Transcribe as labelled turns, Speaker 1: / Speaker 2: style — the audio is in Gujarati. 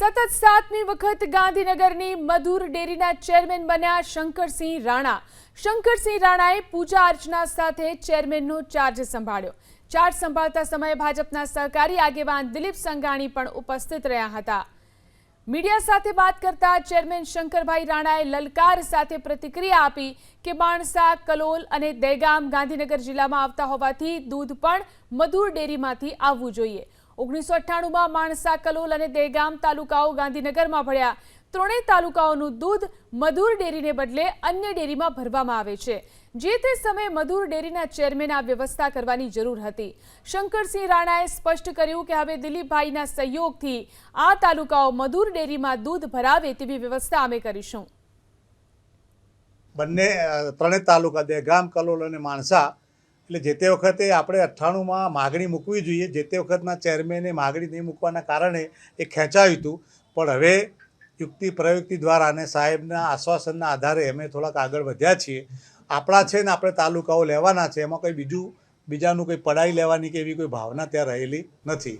Speaker 1: સતત સાતમી વખત ગાંધીનગરની મધુર ડેરીના ચેરમેન બન્યા શંકરસિંહ રાણા. શંકરસિંહ રાણાએ પૂજા અર્ચના સાથે ચેરમેનનો ચાર્જ સંભાળ્યો. ચાર્જ સંભાળતા સમયે ભાજપના સહકારી આગેવાન દિલીપ સંઘાણી પણ ઉપસ્થિત રહ્યા હતા. મીડિયા સાથે વાત કરતા ચેરમેન શંકરભાઈ રાણાએ લલકાર સાથે પ્રતિક્રિયા આપી કે માણસા, કલોલ અને દહેગામ ગાંધીનગર જિલ્લામાં આવતા હોવાથી દૂધ પણ મધુર ડેરીમાંથી આવવું જોઈએ. ઓગણીસો અઠ્ઠાણુંમાં માણસા, કલોલ અને દહેગામ તાલુકાઓ ગાંધીનગરમાં ભળ્યા. ત્રણેય તાલુકાઓનું દૂધ મધુર ડેરીને બદલે અન્ય ડેરીમાં ભરવામાં આવે છે. જે તે સમયે મધુર ડેરીના ચેરમેન આ વ્યવસ્થા કરવાની જરૂર હતી. શંકરસિંહ રાણાએ સ્પષ્ટ કર્યું કે હવે દિલીપભાઈના સહયોગથી આ તાલુકાઓ મધુર ડેરીમાં દૂધ ભરાવે તેવી વ્યવસ્થા અમે કરીશું.
Speaker 2: બંને ત્રણેય તાલુકા દહેગામ કલોલ અને માણસા એટલે જે તે વખતે આપણે અઠ્ઠાણુંમાં માગણી મૂકવી જોઈએ. જે તે વખતના ચેરમેને માગણી નહીં મૂકવાના કારણે એ ખેંચાયું હતું. પણ હવે યુક્તિ પ્રયુક્તિ દ્વારા અને સાહેબના આશ્વાસનના આધારે અમે થોડાક આગળ વધ્યા છીએ. આપણા છે ને આપણે તાલુકાઓ લેવાના છે. એમાં કંઈ બીજું, બીજાનું કંઈ પડાઈ લેવાની કે એવી કોઈ ભાવના ત્યાં રહેલી નથી.